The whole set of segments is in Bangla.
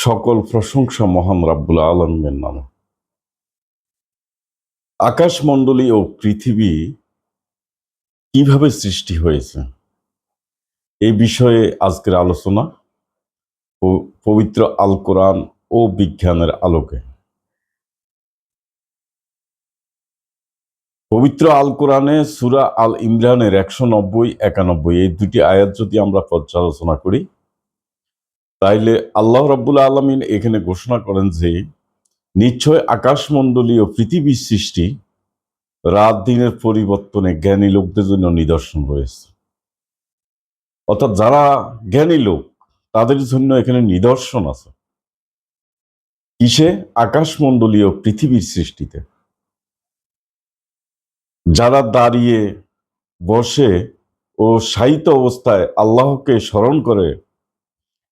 সকল প্রশংসা মহান রাব্বুল আলমের নামে। আকাশমণ্ডলী ও পৃথিবী কীভাবে সৃষ্টি হয়েছে? এই বিষয়ে আজকের আলোচনা পবিত্র আল কোরআন ও বিজ্ঞানের আলোকে। পবিত্র আল কোরআনে সুরা আল ইমরানের একশো নব্বই, একানব্বই, এই দুটি আয়াত যদি আমরা পর্যালোচনা করি তাইলে আল্লাহ রাব্বুল আলমিন এখানে ঘোষণা করেন যে, নিশ্চয় আকাশমণ্ডলী ও পৃথিবীর সৃষ্টি রাত দিনের পরিবর্তনে জ্ঞানী লোকদের জন্য নিদর্শন রয়েছে। অর্থাৎ যারা জ্ঞানী লোক, তাদের জন্য এখানে নিদর্শন আছে। কিসে? আকাশমণ্ডলী ও পৃথিবীর সৃষ্টিতে। যারা দাঁড়িয়ে বসে ও সাহিত্য অবস্থায় আল্লাহকে স্মরণ করে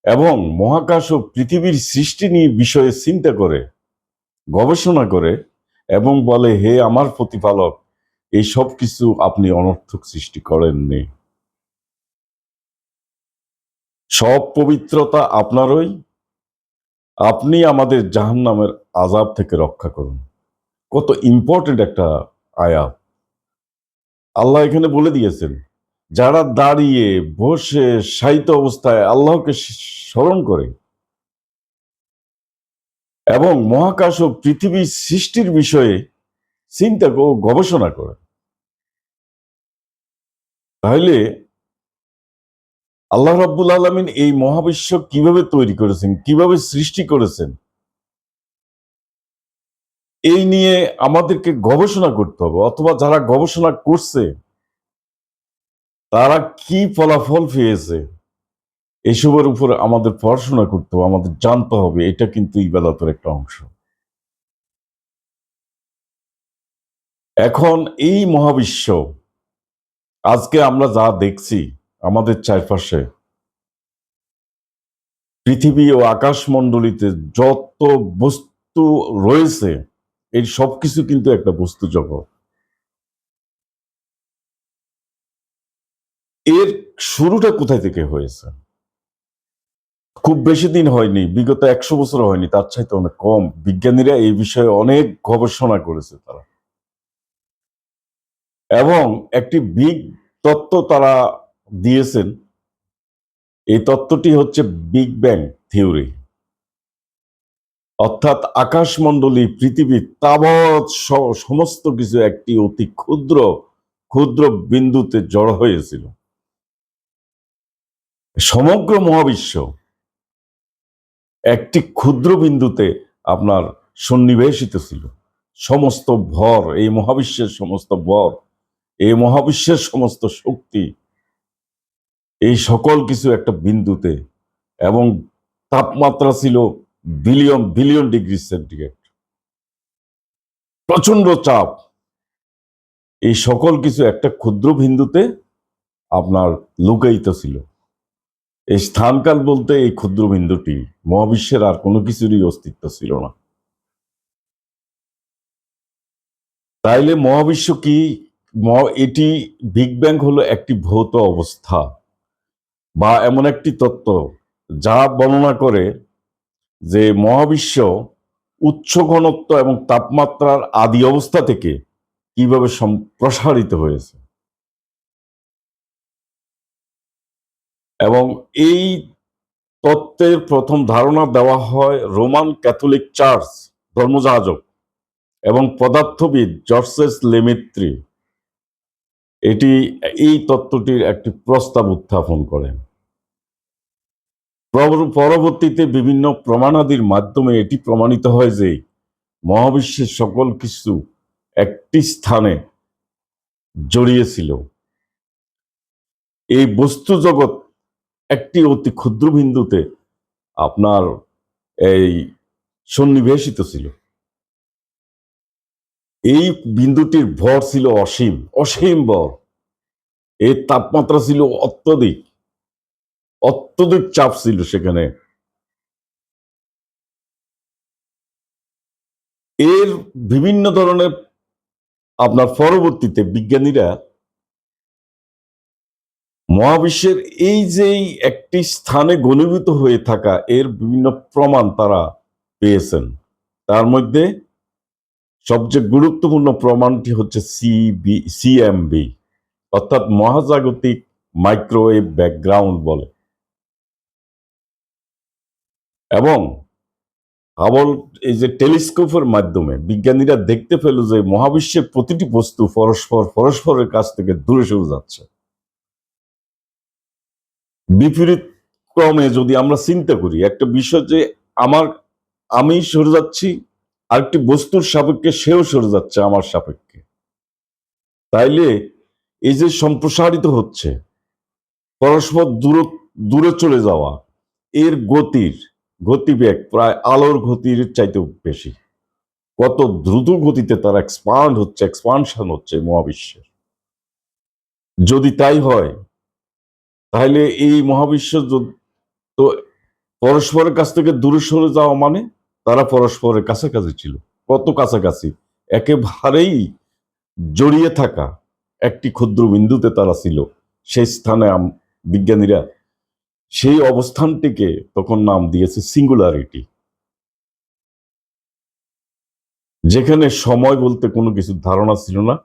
এবং মহাকাশ ও পৃথিবীর সৃষ্টি নিয়ে বিষয়ে চিন্তা করে, গবেষণা করে এবং বলে, হে আমার প্রতিপালক, এই সব কিছু আপনি অনর্থক সৃষ্টি করেননি। সব পবিত্রতা আপনারই। আপনি আমাদের জাহান্নামের আজাব থেকে রক্ষা করুন। কত ইম্পর্টেন্ট একটা আয়াত। আল্লাহ এখানে বলে দিয়েছেন, যারা দাঁড়িয়ে, বসে সাহিত্য অবস্থায় আল্লাহকে স্মরণ করে এবং মহাকাশ ও পৃথিবীর সৃষ্টির বিষয়ে চিন্তা ও গবেষণা করে। তাহলে আল্লাহ রাব্বুল আলমিন এই মহাবিশ্ব কীভাবে তৈরি করেছেন, কীভাবে সৃষ্টি করেছেন, এই নিয়ে আমাদেরকে গবেষণা করতে হবে অথবা যারা গবেষণা করছে, তারা কি ফলাফল পেয়েছে এসবের উপরে আমাদের পড়াশোনা করতে হবে, আমাদের জানতে হবে, এটা কিন্তু ইবাদতের একটা অংশ। এখন এই মহাবিশ্ব, আজকে আমরা যা দেখছি আমাদের চারপাশে, পৃথিবী ও আকাশমণ্ডলীতে যত বস্তু রয়েছে এই সবকিছু কিন্তু একটা বস্তু জগৎ। এর শুরুটা কোথায় থেকে হয়েছে? খুব বেশি দিন হয়নি, বিগত একশো বছর হয়নি, তার চাইতে অনেক কম। বিজ্ঞানীরা এই বিষয়ে অনেক গবেষণা করেছে তারা। এবং একটি বিগ তত্ত্ব তারা দিয়েছেন, এই তত্ত্বটি হচ্ছে বিগ ব্যাং থিওরি। অর্থাৎ আকাশমণ্ডলী, পৃথিবী, তাবৎ সমস্ত কিছু একটি অতি ক্ষুদ্র ক্ষুদ্র বিন্দুতে জড় হয়েছিল। সমগ্র মহাবিশ্ব একটি ক্ষুদ্র বিন্দুতে আপনার সন্নিবেশিত ছিল। সমস্ত ভর, এই মহাবিশ্বের সমস্ত ভর, এই মহাবিশ্বের সমস্ত শক্তি, এই সকল কিছু একটা বিন্দুতে এবং তাপমাত্রা ছিল বিলিয়ন বিলিয়ন ডিগ্রি সেন্টিগ্রেড। প্রচণ্ড চাপ। এই সকল কিছু একটা ক্ষুদ্র বিন্দুতে আপনার লুকায়িত ছিল। এই স্থানকাল বলতে এই ক্ষুদ্র বিন্দুটি। মহাবিশ্বের আর কোনো কিছুরই অস্তিত্ব ছিল না। তাইলে মহাবিশ্ব কি? এটি বিগ ব্যাং হলো একটি ভৌত অবস্থা বা এমন একটি তত্ত্ব যা বর্ণনা করে যে মহাবিশ্ব উচ্চ ঘনত্ব এবং তাপমাত্রার আদি অবস্থা থেকে কীভাবে সম্প্রসারিত হয়েছে। এবং এই তত্ত্বের প্রথম ধারণা দেওয়া হয় রোমান ক্যাথলিক চার্চ, ধর্মযাজক এবং পদার্থবিদ জর্সেস লেমিত্রি। এটি এই তত্ত্বটির একটি প্রস্তাব উত্থাপন করেন। পরবর্তীতে বিভিন্ন প্রমাণাদির মাধ্যমে এটি প্রমাণিত হয় যে মহাবিশ্বের সকল কিছু একটি স্থানে জড়িয়েছিল এই বস্তু জগৎ একটি অতি ক্ষুদ্র বিন্দুতে আপনার এই সন্নিবেশিত ছিল। এই বিন্দুটির ভর ছিল অসীম অসীম ভর। এর তাপমাত্রা ছিল অত্যধিক অত্যধিক চাপ ছিল সেখানে। এর বিভিন্ন ধরনের আপনার পরবর্তীতে বিজ্ঞানীরা মহাবিশ্বের এই যে একটি স্থানে গণীভূত হয়ে থাকা এর বিভিন্ন প্রমাণ তারা পেয়েছেন। তার মধ্যে সবচেয়ে গুরুত্বপূর্ণ প্রমাণটি হচ্ছে সিবি সিএমবি অর্থাৎ মহাজাগতিক মাইক্রোওয়েভ ব্যাকগ্রাউন্ড বলে। এবং হাবল, এই যে টেলিস্কোপের মাধ্যমে বিজ্ঞানীরা দেখতে পেল যে মহাবিশ্বের প্রতিটি বস্তু পরস্পর, পরস্পরের কাছ থেকে দূরে সরে যাচ্ছে। বিপরীত ক্রমে যদি আমরা চিন্তা করি, একটা বিষয় যে আমার, আমি সরে যাচ্ছি, আরেকটি বস্তুর সাপেক্ষে সেও সরে যাচ্ছে আমার সাপেক্ষে। তাইলে এই যে সম্প্রসারিত হচ্ছে, পরস্পর দূর, দূরে চলে যাওয়া, এর গতির, গতিবেগ প্রায় আলোর গতির চাইতেও বেশি। কত দ্রুত গতিতে তার এক্সপান্ড হচ্ছে এক্সপানশন হচ্ছে মহাবিশ্বের। যদি তাই হয় তাহলে এই মহাবিশ্ব তো পরস্পরের কাছ থেকে দূরে সরে যাওয়া মানে তারা পরস্পরের কাছাকাছি ছিল। কত কাছাকাছি? একেবারেই জড়িয়ে থাকা একটি ক্ষুদ্র বিন্দুতে তারা ছিল। সেই স্থানে বিজ্ঞানীরা সেই অবস্থানটিকে তখন নাম দিয়েছে সিঙ্গুলারিটি যেখানে সময় বলতে কোনো কিছু ধারণা ছিল না,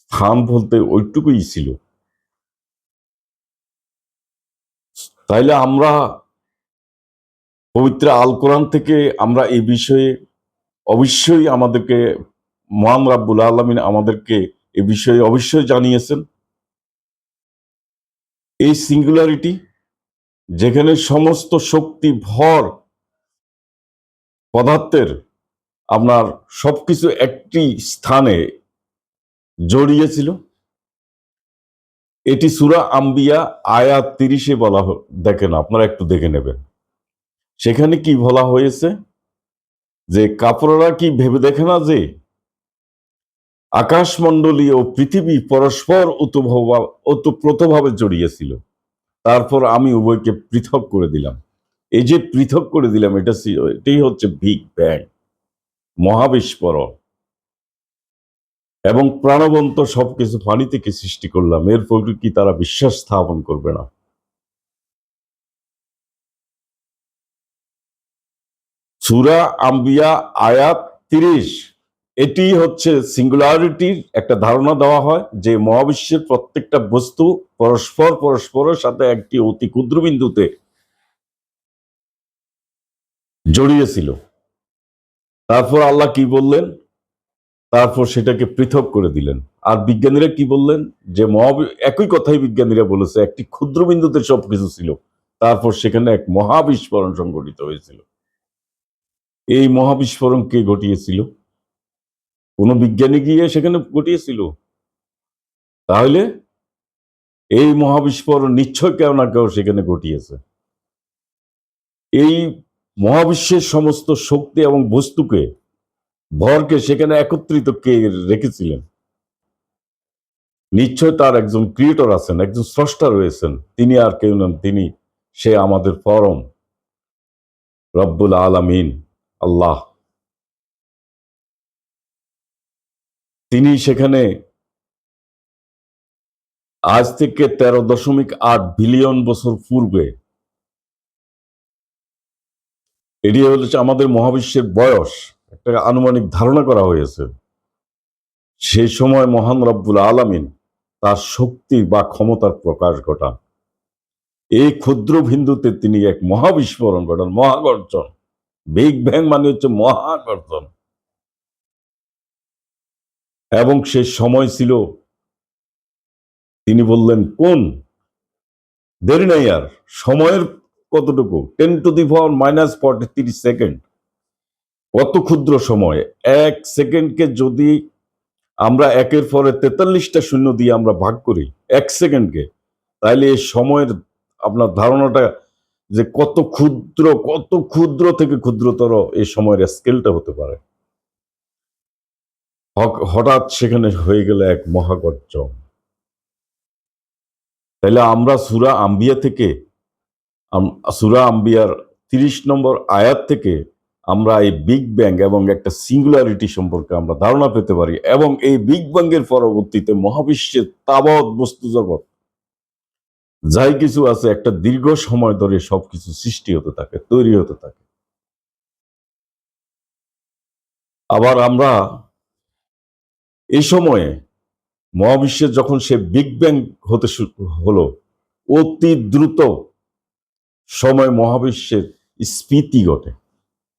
স্থান বলতে ওইটুকুই ছিল। তাইলে আমরা পবিত্র আল কোরআন থেকে আমরা এই বিষয়ে অবশ্যই আমাদেরকে, মহান রাব্বুল আলমিন আমাদেরকে এ বিষয়ে অবশ্যই জানিয়েছেন। এই সিঙ্গুলারিটি যেখানে সমস্ত শক্তি, ভর, পদার্থের আপনার সবকিছু একটি স্থানে জড়িয়েছিল এটি সুরা আম্বিয়া, আয়াত তিরিশে বলা দেখেন আপনারা একটু দেখে নেবেন। সেখানে কি বলা হয়েছে? যে কাপড়রা কি ভেবে দেখে না যে আকাশমণ্ডলী ও পৃথিবী পরস্পর ওতপ্রোতভাবে জড়িয়েছিল। তারপর আমি উভয়কে পৃথক করে দিলাম। এই যে পৃথক করে দিলাম, এটা এটাই হচ্ছে বিগ ব্যাং মহাবিস্ফোরণ। এবং প্রাণবন্ত সবকিছু পানি থেকে সৃষ্টি করলাম। এরপর কি তারা বিশ্বাস স্থাপন করবে না? সুরা আম্বিয়া আয়াত তিরিশ। এটি হচ্ছে সিঙ্গুলারিটির একটা ধারণা দেওয়া হয় যে মহাবিশ্বের প্রত্যেকটা বস্তু পরস্পর পরস্পরের সাথে একটি অতি ক্ষুদ্র বিন্দুতে জড়িয়েছিল তারপর আল্লাহ কি বললেন? তারপর সেটাকে পৃথক করে দিলেন। আর বিজ্ঞানীরা কি বললেন? যে মহাবি, একই কথাই বিজ্ঞানীরা বলেছে, একটি ক্ষুদ্র বিন্দুতে সবকিছু ছিল, তারপর সেখানে এক মহাবিস্ফোরণ সংঘটিত হয়েছিল। এই মহাবিস্ফোরণ কে ঘটিয়েছিল? কোন বিজ্ঞানী গিয়ে সেখানে ঘটিয়েছিল? তাহলে এই মহাবিস্ফোরণ নিশ্চয় কেউ না কেউ সেখানে ঘটিয়েছে। এই মহাবিশ্বের সমস্ত শক্তি এবং বস্তুকে ভরকে সেখানে একত্রিত কে রেখেছিলেন? নিশ্চয় তার একজন ক্রিয়েটর আছেন, একজন স্রষ্টা রয়েছেন। তিনি আর কেউ নন, তিনি সে আমাদের পরম রব্বুল আলামিন, আল্লাহ। তিনি সেখানে আজ থেকে তেরো দশমিক আট বিলিয়ন বছর পূর্বে, এটি হচ্ছে আমাদের মহাবিশ্বের বয়স। একটা আনুমানিক ধারণা করা হয়েছে। সেই সময় মহান রব্বুল আলামিন তার শক্তি বা ক্ষমতার প্রকাশ ঘটান। এই ক্ষুদ্র বিন্দুতে তিনি এক মহাবিস্ফোরণ ঘটান, মহাগর্জন। বিগ ব্যাং মানে হচ্ছে মহাগর্জন। এবং সে সময় ছিল, তিনি বললেন, কোন? দেরি নাই আর, সময়ের কতটুকু? Ten to the power minus forty তিরিশ সেকেন্ড কত ক্ষুদ্র সময়? এক সেকেন্ডকে যদি আমরা একের পরে তেতাল্লিশটা শূন্য দিয়ে আমরা ভাগ করি, এক সেকেন্ডকে তাহলে এই সময়ের আপনার ধারণাটা যে কত ক্ষুদ্র কত ক্ষুদ্র থেকে ক্ষুদ্রতর এই সময়ের স্কেলটা হতে পারে। হঠাৎ সেখানে হয়ে গেল এক মহাগর্জন। তাহলে আমরা সুরা আম্বিয়া থেকে সুরা আম্বিয়ার তিরিশ নম্বর আয়াত থেকে আমরা এই বিগ ব্যাং এবং একটা সিঙ্গুলারিটি সম্পর্কে আমরা ধারণা পেতে পারি এবং এই বিগ ব্যাংয়ের পরবর্তীতে মহাবিশ্বের তাবৎ বস্তু জগৎ। যাই কিছু আছে, একটা দীর্ঘ সময় ধরে সবকিছু সৃষ্টি হতে থাকে, তৈরি হতে থাকে। আবার আমরা এই সময়ে মহাবিশ্বের যখন সে বিগ ব্যাং হতে হলো, অতি দ্রুত সময় মহাবিশ্বের স্ফীতি ঘটে।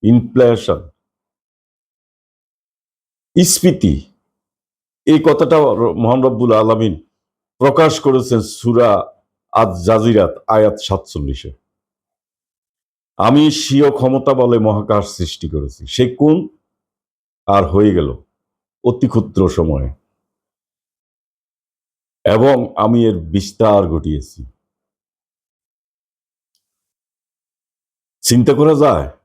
ইনফ্লেশন স্ফীতি এই কথাটা মোহান রব্বুল আলমিন প্রকাশ করেছেন সুরা আজ জাজিরাত, আয়াত সাতচল্লিশে। আমি স্বীয় ক্ষমতা বলে মহাকাশ সৃষ্টি করেছি। সে কোন? আর হয়ে গেল অতি ক্ষুদ্র সময়ে। এবং আমি এর বিস্তার ঘটিয়েছি। চিন্তা করা যায়?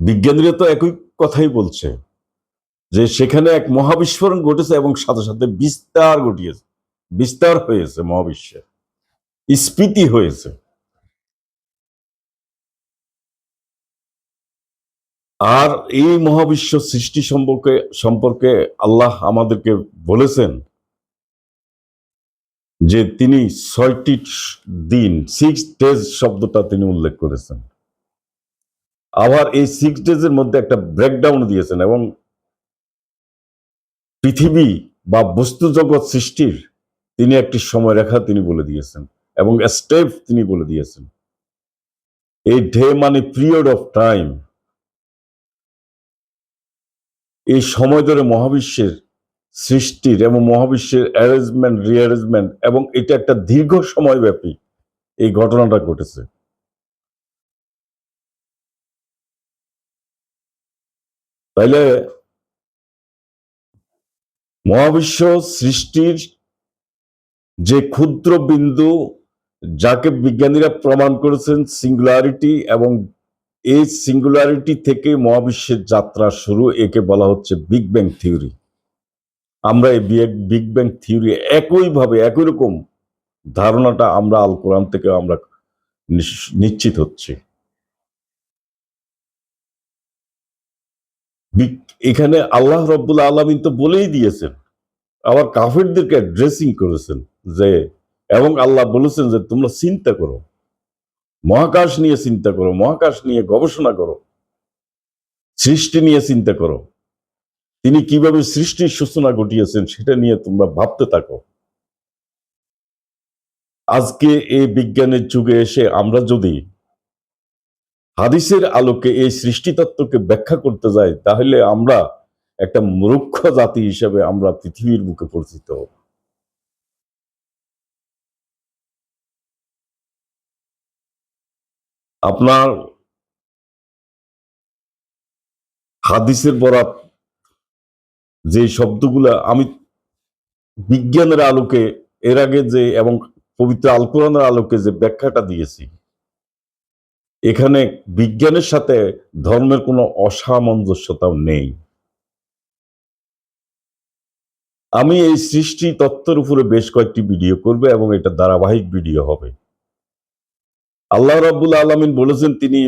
বিজ্ঞানীরা তো একই কথাই বলছে, যে সেখানে এক মহাবিস্ফোরণ ঘটেছে এবং সাথে সাথে বিস্তার ঘটিয়েছে, বিস্তার হয়েছে মহাবিশ্বে স্ফীতি হয়েছে। আর এই মহাবিশ্ব সৃষ্টি সম্পর্কে সম্পর্কে আল্লাহ আমাদেরকে বলেছেন যে তিনি ছয়টি দিন সিক্স ডেজ শব্দটা তিনি উল্লেখ করেছেন। আবার এই সিক্স ডেজের মধ্যে একটা ব্রেকডাউন দিয়েছেন এবং পৃথিবী বা বস্তু জগৎ সৃষ্টির তিনি একটি সময়রেখা তিনি বলে দিয়েছেন এবং স্টেপ তিনি বলে দিয়েছেন। এই ডে মানে পিরিয়ড অফ টাইম এই সময় ধরে মহাবিশ্বের সৃষ্টির এবং মহাবিশ্বের অ্যারেঞ্জমেন্ট রিঅ্যারেঞ্জমেন্ট এবং এটা একটা দীর্ঘ সময় ব্যাপী এই ঘটনাটা ঘটেছে। তাইলে মহাবিশ্ব সৃষ্টির যে ক্ষুদ্র বিন্দু, যাকে বিজ্ঞানীরা প্রমাণ করেছেন সিঙ্গুলারিটি এবং এই সিঙ্গুলারিটি থেকে মহাবিশ্বের যাত্রা শুরু, একে বলা হচ্ছে বিগ ব্যাং থিওরি আমরা এই বিগ ব্যাং থিওরি একইভাবে, একই রকম ধারণাটা আমরা আল কোরআন থেকে আমরা নিশ্চিত হচ্ছি। এখানে আল্লাহ রব্বুল আলমিন তো বলেই দিয়েছেন। আবার কাফেরদেরকে ড্রেসিং করেছেন যে, এবং আল্লাহ বলেছেন যে, তোমরা চিন্তা করো। মহাকাশ নিয়ে চিন্তা করো, মহাকাশ নিয়ে গবেষণা করো। সৃষ্টি নিয়ে চিন্তা করো। তিনি কীভাবে সৃষ্টির সূচনা ঘটিয়েছেন সেটা নিয়ে তোমরা ভাবতে থাকো। আজকে এই বিজ্ঞানের যুগে এসে আমরা যদি হাদিসের আলোকে এই সৃষ্টি তত্ত্বকে ব্যাখ্যা করতে যাই, তাহলে আমরা একটা মূর্খ জাতি হিসেবে আমরা পৃথিবীর বুকে পরিচিত হব। আপনার হাদিসের বরাত যে শব্দগুলা আমি বিজ্ঞানের আলোকে, এর আগে যে এবং পবিত্র আল কোরআনের আলোকে যে ব্যাখ্যাটা দিয়েছি এখানে বিজ্ঞানের সাথে ধর্মের কোনো অসামঞ্জস্যতাও নেই। আমি এই সৃষ্টি তত্ত্বের উপরে বেশ কয়েকটি ভিডিও করবে এবং এটা ধারাবাহিক ভিডিও হবে। আল্লাহ রাব্বুল আলমিন বলেছেন, তিনি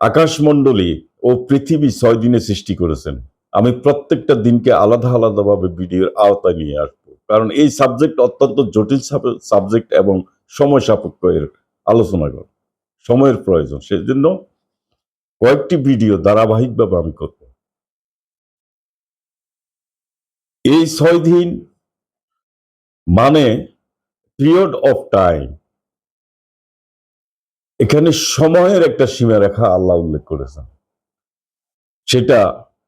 আকাশমণ্ডলী ও পৃথিবী ছয় দিনে সৃষ্টি করেছেন। আমি প্রত্যেকটা দিনকে আলাদা আলাদাভাবে ভিডিওর আওতায় নিয়ে আসব। কারণ এই সাবজেক্ট অত্যন্ত জটিল সাবজেক্ট এবং সময় সাপেক্ষ এর আলোচনা কর। সময়ের প্রয়োজন। সেজন্য কয়েকটি ভিডিও ধারাবাহিকভাবে আমি করব। এই ছয় দিন মানে পিরিয়ড অফ টাইম এখানে সময়ের একটা সীমারেখা আল্লাহ উল্লেখ করেছেন। সেটা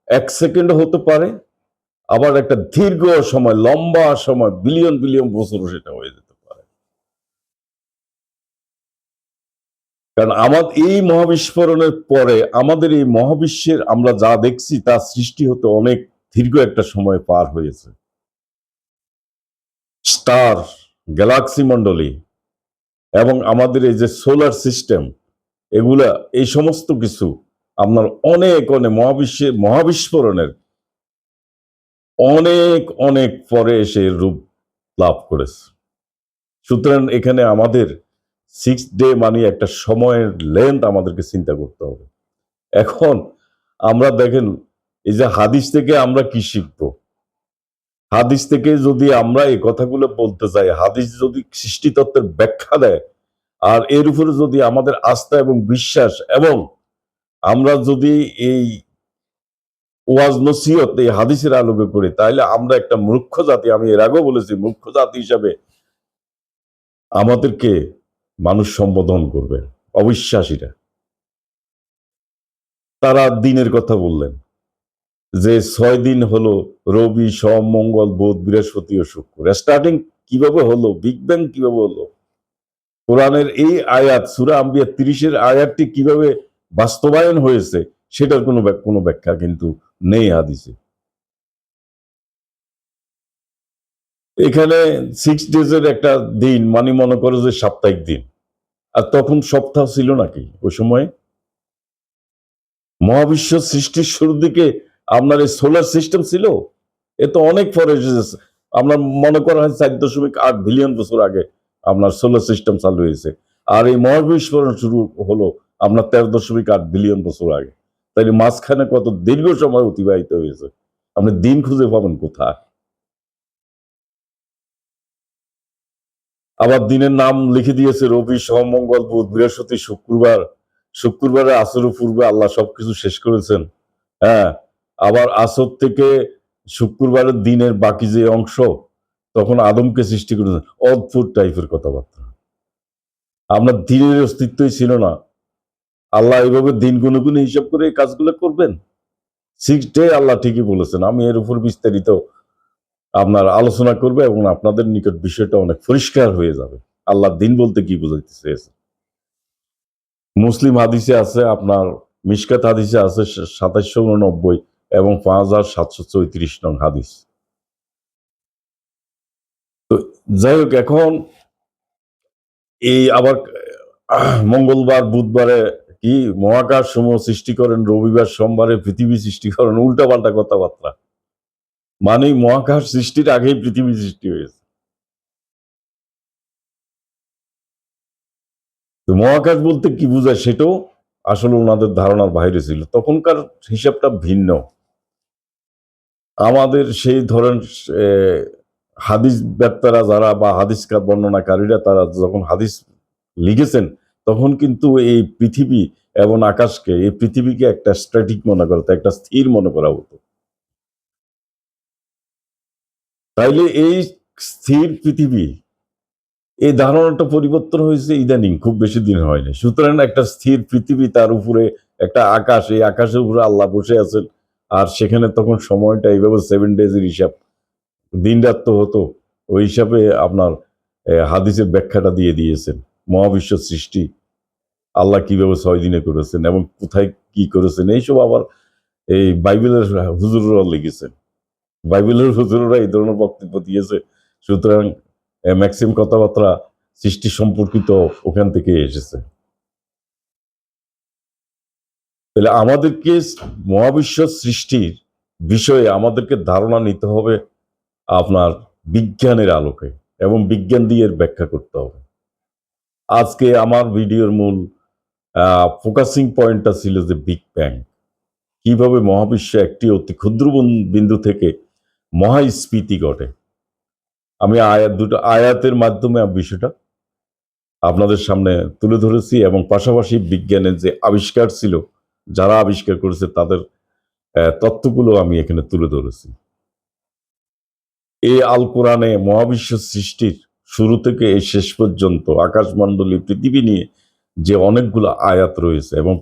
এক সেকেন্ড হতে পারে, আবার একটা দীর্ঘ সময়, লম্বা সময় বিলিয়ন বিলিয়ন বছর সেটা হয়ে যেতে পারে কারণ আমার এই মহাবিস্ফোরণের পরে আমাদের এই মহাবিশ্বের আমরা যা দেখছি তা সৃষ্টি হতে অনেক দীর্ঘ একটা সময় পার হয়েছে। স্টার গ্যালাক্সি মণ্ডলী এবং আমাদের এই যে সোলার সিস্টেম, এগুলা, এই সমস্ত কিছু আপনার অনেক অনেক মহাবিশ্বে, মহাবিস্ফোরণের অনেক অনেক পরে এসে রূপ লাভ করেছে। সুতরাং এখানে আমাদের সিক্স ডে মানে একটা সময়ের লেন্থ আমাদেরকে চিন্তা করতে হবে। এখন আমরা দেখেন, এই যে হাদিস থেকে আমরা কি শিখব? হাদিস থেকে যদি আমরা এই কথাগুলো বলতে চাই, হাদিস যদি সৃষ্টিতত্ত্বের ব্যাখ্যা দেয়, আর এর উপরে যদি আমাদের আস্থা এবং বিশ্বাস এবং আমরা যদি এই ওয়াজ নসিহত, এই হাদিসের আলোকে করি, তাহলে আমরা একটা মূর্খ জাতি, আমি এর আগেও বলেছি, মূর্খ জাতি হিসাবে আমাদেরকে মানুষ সম্বোধন করবে, অবিশ্বাসীরা। তারা দিনের কথা বললেন, যে ছয় দিন হলো রবি, সোম, মঙ্গল, বুধ, বৃহস্পতি ও শুক্র। স্টার্টিং কীভাবে হলো? বিগ ব্যাং কীভাবে হলো? কোরআনের এই আয়াত, সুরা আম্বিয়া তিরিশের আয়াতটি কীভাবে বাস্তবায়ন হয়েছে, সেটার কোনো কোনো ব্যাখ্যা কিন্তু নেই হাদিসে। এখানে সিক্স ডেজের একটা দিন মানে মনে করো যে সাপ্তাহিক দিন। আর তখন সপ্তাহ ছিল নাকি ওই সময়? মহাবিশ্ব সৃষ্টির শুরুর দিকে আপনার এই সোলার সিস্টেম ছিল? এ তো অনেক পরে। আপনার মনে করা হয় চার দশমিক আট বিলিয়ন বছর আগে আপনার সোলার সিস্টেম চালু হয়েছে। আর এই মহাবিস্ফোরণ শুরু হলো আপনার তেরো দশমিক আট বিলিয়ন বছর আগে। তাই মাঝখানে কত দীর্ঘ সময় অতিবাহিত হয়েছে। আপনি দিন খুঁজে পাবেন কোথায়? আবার দিনের নাম লিখে দিয়েছে, রবি, সোম, মঙ্গল, বুধ, বৃহস্পতি, শুক্রবার। শুক্রবারে আসর পূর্বে আল্লাহ সবকিছু শেষ করেছেন। হ্যাঁ আবার আসর থেকে শুক্রবারের দিনের বাকি যে অংশ, তখন আদমকে সৃষ্টি করেছেন। অদ্ভুত টাইপের কথাবার্তা। আপনার দিনের অস্তিত্বই ছিল না। আল্লাহ এইভাবে দিন গুনে গুনে হিসাব করে এই কাজগুলো করবেন? সিক্স ডে আল্লাহ ঠিকই বলেছেন। আমি এর উপর বিস্তারিত আপনার আলোচনা করবে এবং আপনাদের নিকট বিষয়টা অনেক পরিষ্কার হয়ে যাবে। আল্লাহ দিন বলতে কি বোঝাইতে চেয়েছে? মুসলিম হাদিসে আছে, আপনার মিশকাত হাদিসে আছে সাতাশশো উননব্বই এবং পাঁচ হাজার সাতশো চৌত্রিশ নং হাদিস। তো যাই হোক, এখন এই আবার মঙ্গলবার, বুধবারে কি মহাকাশ সমূহ সৃষ্টি করেন, রবিবার, সোমবারে পৃথিবী সৃষ্টি করেন, উল্টাপাল্টা কথাবার্তা। মানে মহাকাশ সৃষ্টির আগেই পৃথিবী সৃষ্টি হয়েছে। তো মহাকাশ বলতে কি বোঝায় সেটাও আসলে ওনাদের ধারণার বাইরে ছিল। তখনকার হিসাবটা ভিন্ন। আমাদের সেই ধরেন হাদিস ব্যক্তারা যারা বা হাদিস বর্ণনাকারীরা তারা যখন হাদিস লিখেছেন, তখন কিন্তু এই পৃথিবী এবং আকাশকে, এই পৃথিবীকে একটা স্ট্র্যাটিক মনে করা একটা স্থির মনে করা হতো। তাইলে এই স্থির পৃথিবী এই ধারণাটা পরিবর্তন হয়েছে ইদানিং, খুব বেশি দিন হয়নি। সুতরাং একটা স্থির পৃথিবী, তার উপরে একটা আকাশ, এই আকাশের উপরে আল্লাহ বসে আছেন, আর সেখানে তখন সময়টা এইভাবে সেভেন ডেজের হিসাব। দিন রাত তো হতো, ওই হিসাবে আপনার হাদিসের ব্যাখ্যাটা দিয়ে দিয়েছেন, মহাবিশ্ব সৃষ্টি, আল্লাহ কীভাবে ছয় দিনে করেছেন এবং কোথায় কি করেছেন, এইসব আবার এই বাইবেলের হুজুররা লিখেছেন। বাইবেলের হুজুররা এই ধরনের বক্তব্য দিয়েছে। সুতরাং ম্যাক্সিম কথাবার্তা সৃষ্টি সম্পর্কিত ওখান থেকে এসেছে। তাহলে আমাদেরকে মহাবিশ্ব সৃষ্টির বিষয়ে আমাদেরকে ধারণা নিতে হবে আপনার বিজ্ঞানের আলোকে এবং বিজ্ঞান দিয়ে এর ব্যাখ্যা করতে হবে। আজকে আমার ভিডিওর মূল ফোকাসিং পয়েন্টটা ছিল যে বিগ ব্যাং কীভাবে মহাবিশ্ব একটি অতি ক্ষুদ্র বিন্দু থেকে মহাস্ফীতি ঘটে। আমি আয়াত দুটো, আয়াতের মাধ্যমে বিষয়টা আপনাদের সামনে তুলে ধরেছি এবং পাশাপাশি বিজ্ঞানের যে আবিষ্কার ছিল, যারা আবিষ্কার করেছে তাদের তত্ত্বগুলো আমি এখানে তুলে ধরেছি। এই আল কোরআনে মহাবিশ্ব সৃষ্টির শুরু থেকে এই শেষ পর্যন্ত আকাশমণ্ডলী, পৃথিবী নিয়ে যে অনেকগুলো আয়াত রয়েছে এবং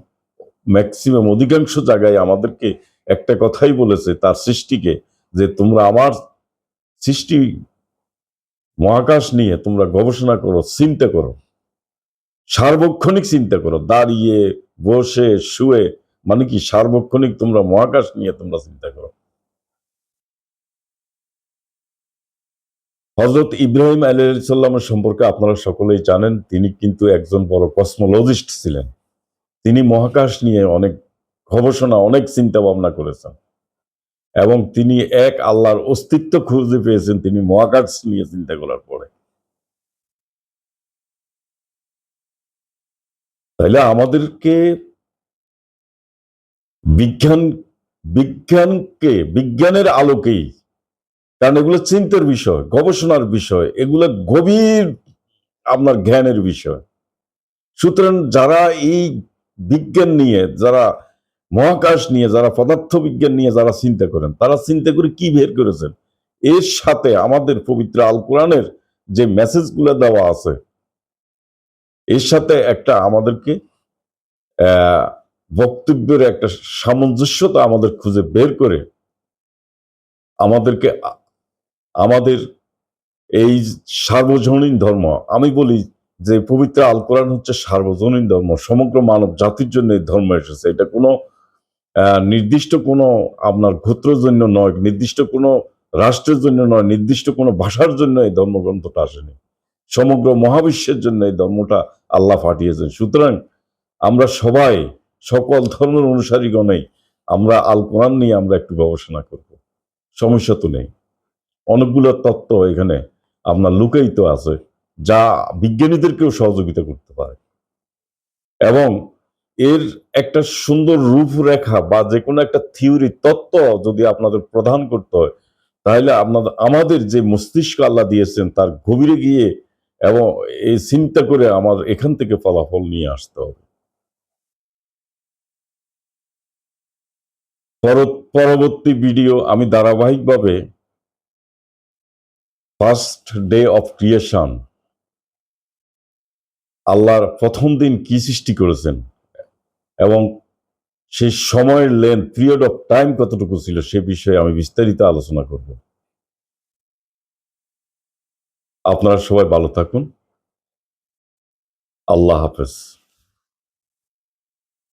ম্যাক্সিমাম অধিকাংশ জায়গায় আমাদেরকে একটা কথাই বলেছে, তার সৃষ্টিকে যে তোমরা আমার সৃষ্টি মহাকাশ নিয়ে তোমরা গবেষণা করো, চিন্তা করো, সার্বক্ষণিক চিন্তা করো, দাঁড়িয়ে, বসে, শুয়ে মানে কি সার্বক্ষণিক তোমরা মহাকাশ নিয়ে তোমরা চিন্তা করো। হজরত ইব্রাহিম আলাইসাল্লামের সম্পর্কে আপনারা সকলেই জানেন, তিনি কিন্তু একজন বড় কসমোলজিস্ট ছিলেন। তিনি মহাকাশ নিয়ে অনেক গবেষণা, অনেক চিন্তা ভাবনা করেছেন। এবং তিনি এক আল্লাহর অস্তিত্ব খুঁজে পেয়েছেন, তিনি মহাকাশ নিয়ে চিন্তা করার পরে। তাইলে আমাদেরকে বিজ্ঞান, বিজ্ঞানকে, বিজ্ঞানের আলোকেই, কারণ এগুলো চিন্তার বিষয়, গবেষণার বিষয়, এগুলো গভীর আপনার জ্ঞানের বিষয়। সুতরাং যারা এই বিজ্ঞান নিয়ে, যারা মহাকাশ নিয়ে যারা পদার্থ বিজ্ঞান নিয়ে যারা চিন্তা করেন, তারা চিন্তা করে কি বের করেছেন? এর সাথে আমাদের পবিত্র আল কোরআনের যে মেসেজগুলো দেওয়া আছে, এর সাথে একটা আমাদেরকে বক্তব্যের একটা সামঞ্জস্যতা আমাদের খুঁজে বের করে, আমাদেরকে, আমাদের এই সার্বজনীন ধর্ম, আমি বলি যে পবিত্র আল কোরআন হচ্ছে সার্বজনীন ধর্ম, সমগ্র মানব জাতির জন্য এই ধর্ম এসেছে, এটা কোনো নির্দিষ্ট কোনো আপনার গোত্রের জন্য নয়, নির্দিষ্ট কোনো রাষ্ট্রের জন্য নয়, নির্দিষ্ট কোনো ভাষার জন্য এই ধর্মগ্রন্থটা আসেনি। সমগ্র মহাবিশ্বের জন্য এই ধর্মটা আল্লাহ পাঠিয়েছেন। সুতরাং আমরা সবাই সকল ধর্মের অনুসারীগণেই আমরা আল কোরআন নিয়ে আমরা একটু গবেষণা করব। সমস্যা তো নেই। অনেকগুলো তত্ত্ব এখানে আপনার লুকায়িত আছে, যা বিজ্ঞানীদেরকেও সহযোগিতা করতে পারে। এবং এর একটা সুন্দর রূপরেখা বা যে কোনো একটা থিওরি তত্ত্ব যদি আপনাদের প্রদান করতে হয়, তাহলে আপনাদের আমাদের যে মস্তিষ্ক আল্লাহ দিয়েছেন, তার গভীরে গিয়ে এবং এই চিন্তা করে আমার এখান থেকে ফলাফল নিয়ে আসতে হবে। পর- পরবর্তী ভিডিও আমি ধারাবাহিকভাবে ফার্স্ট ডে অফ ক্রিয়েশন, আল্লাহর প্রথম দিন কি সৃষ্টি করেছেন? এবং সেই সময়ের লেন পিরিয়ড অফ টাইম কতটুকু ছিল সে বিষয়ে আমি বিস্তারিত আলোচনা করব। আপনারা সবাই ভালো থাকুন। আল্লাহ হাফেজ।